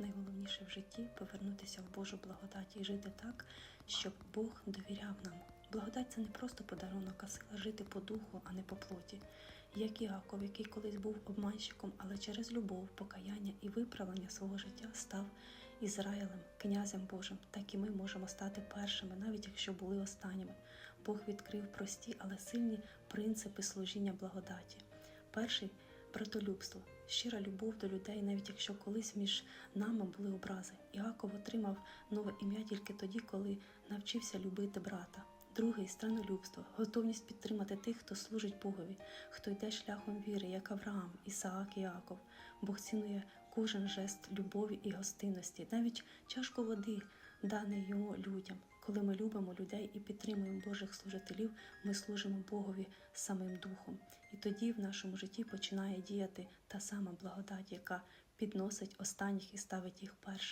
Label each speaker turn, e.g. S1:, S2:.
S1: найголовніше в житті повернутися в Божу благодать і жити так, щоб Бог довіряв нам. Благодать це не просто подарунок, а сила жити по духу, а не по плоті. Як Іаков, який колись був обманщиком, але через любов, покаяння і виправлення свого життя став Ізраїлем, князем Божим, так і ми можемо стати першими, навіть якщо були останніми. Бог відкрив прості, але сильні принципи служіння благодаті. Перший братолюбство, щира любов до людей, навіть якщо колись між нами були образи. Іаков отримав нове ім'я тільки тоді, коли навчився любити брата. Другий странолюбство, готовність підтримати тих, хто служить Богові, хто йде шляхом віри, як Авраам, Ісаак і Яков. Бог цінує кожен жест любові і гостинності, навіть чашку води, даний йому людям. Коли ми любимо людей і підтримуємо Божих служителів, ми служимо Богові самим Духом. І тоді в нашому житті починає діяти та сама благодать, яка підносить останніх і ставить їх першими.